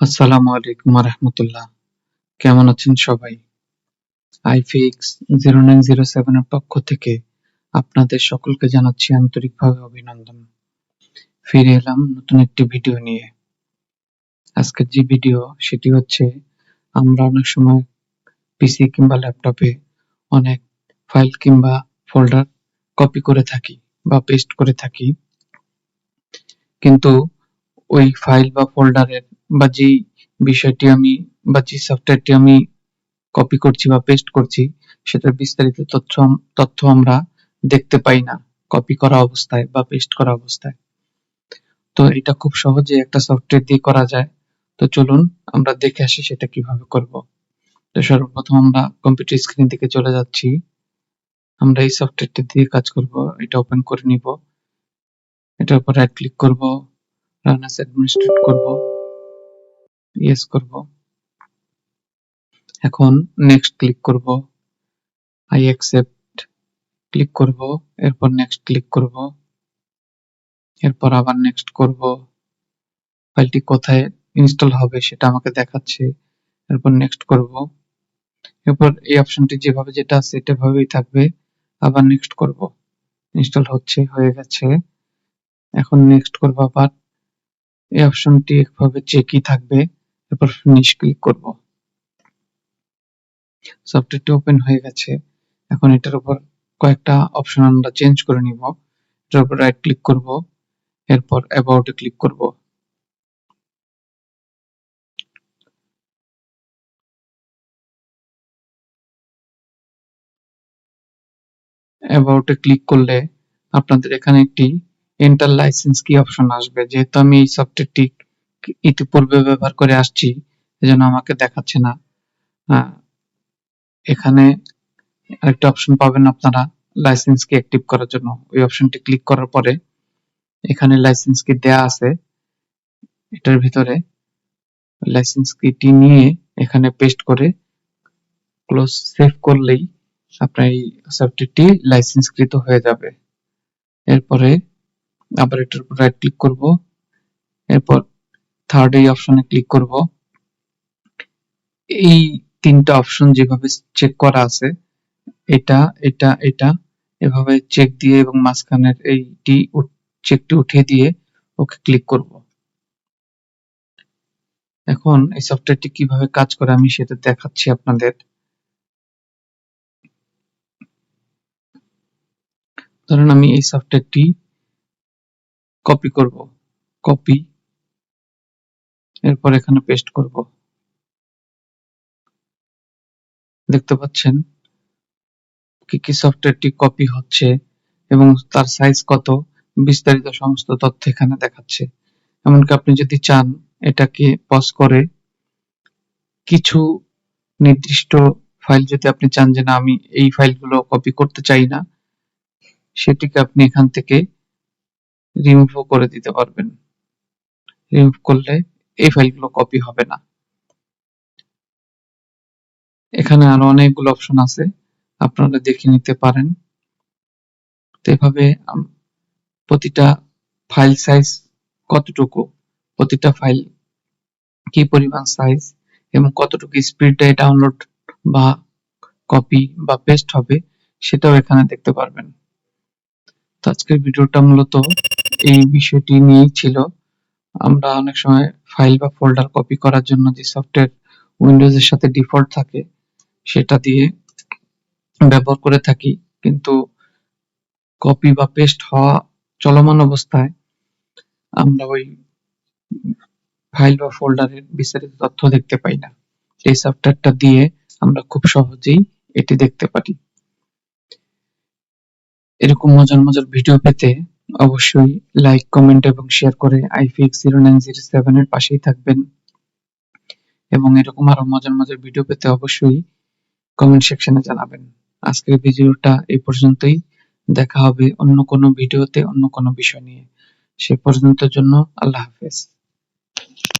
আসসালামু আলাইকুম রহমতুল্লাহ কেমন আছেন সবাই? আইফিক্স জিরো নাইন জিরো সেভেনের পক্ষ থেকে আপনাদের সকলকে জানাচ্ছি আন্তরিকভাবে অভিনন্দন। ফিরে এলাম নতুন একটি ভিডিও নিয়ে। আজকের যে ভিডিও, সেটি হচ্ছে আমরা অনেক সময় পিসি কিংবা ল্যাপটপে অনেক ফাইল কিংবা ফোল্ডার কপি করে থাকি বা পেস্ট করে থাকি। কিন্তু ওই ফাইল বা ফোল্ডারের বা যেই বিষয়টি আমি বা যে সফটওয়্যারটি আমি কপি করছি বা পেস্ট করছি, সেটার বিস্তারিত তথ্য তথ্য আমরা দেখতে পাই না কপি করা অবস্থায় বা পেস্ট করা অবস্থায়। তো এটা খুব সহজে একটা সফটওয়্যার দিয়ে করা যায়। তো চলুন আমরা দেখে আসি সেটা কীভাবে করব। তো সর্বপ্রথম আমরা কম্পিউটার স্ক্রিন দিকে চলে যাচ্ছি। আমরা এই সফটওয়্যারটি দিয়ে কাজ করব, এটা ওপেন করে নিব। এটার উপর রাইট ক্লিক করব রান অ্যাজ অ্যাডমিনিস্ট্রেট করব। ইয়েস করব। এখন নেক্সট ক্লিক করব। আই অ্যাকসেপ্ট ক্লিক করব। এরপর নেক্সট ক্লিক করব। এরপর আবার নেক্সট করব। ফাইলটি কোথায় ইনস্টল হবে সেটা আমাকে দেখাচ্ছে। এরপর নেক্সট করব। এরপর এই অপশনটি যেভাবে যেটা আছে ভাবেই থাকবে। আবার নেক্সট করব। ইনস্টল হচ্ছে, হয়ে গেছে। এখন নেক্সট করব আবার। এই অপশনটি একভাবে চেকই থাকবে। এরপর ফিনিশ ক্লিক করব। সফটওয়্যারটি ওপেন হয়ে গেছে। এখন এটার উপর কয়েকটা অপশন আমরা চেঞ্জ করে নিব। এটার উপর রাইট ক্লিক করব। এরপর অ্যাবাউটে ক্লিক করব। অ্যাবাউটে ক্লিক করলে আপনাদের এখানে একটি এন্টার লাইসেন্স কি অপশন আসবে। যেহেতু আমি এই সফটওয়্যারটি ইতিপূর্বে ব্যবহার করে আসছি, এজন্য আমাকে দেখাচ্ছে না। এখানে আরেকটা অপশন পাবেন আপনারা লাইসেন্স কি অ্যাক্টিভ করার জন্য। ওই অপশনটি ক্লিক করার পরে এখানে লাইসেন্স কি দেয়া আছে, এটার ভিতরে লাইসেন্স কিটি নিয়ে এখানে পেস্ট করে ক্লোজ সেভ করলেই আপনার এই সফটওয়্যারটি লাইসেন্সকৃত হয়ে যাবে। এরপরে আবার এটার উপর রাইট ক্লিক করব। এরপর থার্ড এই অপশনে ক্লিক করব। এই তিনটা অপশন যেভাবে চেক করা আছে, এটা এটা এটা, এভাবে চেক দিয়ে এবং মাঝখানের এইটি চেকটি উঠিয়ে দিয়ে ওকে ক্লিক করব। এখন এই সফটওয়্যারটি কীভাবে কাজ করে আমি সেটা দেখাচ্ছি আপনাদের। ধরুন আমি এই সফটওয়্যারটি কপি করব। কপি এরপর এখানে পেস্ট করব। দেখতে পাচ্ছেন কি কি সফটওয়্যারটি কপি হচ্ছে এবং তার সাইজ কত, বিস্তারিত সমস্ত তথ্য এখানে দেখাচ্ছে। এমনকি আপনি যদি চান এটাকে পজ করে কিছু নির্দিষ্ট ফাইল যদি আপনি চান যে না, আমি এই ফাইলগুলো কপি করতে চাই না, সেটিকে আপনি এখান থেকে রিমুভ করে দিতে পারবেন। রিমুভ করলে এই ফাইলগুলো কপি হবে না। এখানে আরও অনেকগুলো অপশন আছে, আপনারা দেখে নিতে পারেন। এভাবে প্রতিটা ফাইল সাইজ কতটুকু, প্রতিটা ফাইল কি পরিমাণ সাইজ এবং কতটুকু স্পিডে ডাউনলোড বা কপি বা পেস্ট হবে, সেটাও এখানে দেখতে পারবেন। তো আজকের ভিডিওটা মূলত এই বিষয়টি নিয়েই ছিল। আমরা অনেক সময় ফাইল বা ফোল্ডার কপি করার জন্য যে সফটওয়্যার উইন্ডোজের সাথে ডিফল্ট থাকে, সেটা দিয়ে ব্যবহার করে থাকি। কিন্তু কপি বা পেস্ট হওয়া চলমান অবস্থায় আমরা ওই ফাইল বা ফোল্ডারের বিস্তারিত তথ্য দেখতে পাই না। এই সফটওয়্যারটা দিয়ে আমরা খুব সহজেই এটি দেখতে পারি। এরকম মজার মজার ভিডিও পেতে অবশ্যই লাইক কমেন্ট এবং শেয়ার করে আইফিক্স জিরো নাইন জিরো সেভেনের পাশেই থাকবেন। এবং এরকম আরও মজার মজার ভিডিও পেতে অবশ্যই কমেন্ট সেকশনে জানাবেন। আজকের ভিডিওটা এই পর্যন্তই। দেখা হবে অন্য কোনো ভিডিওতে অন্য কোনো বিষয় নিয়ে। সে পর্যন্ত জন্য আল্লাহ হাফেজ।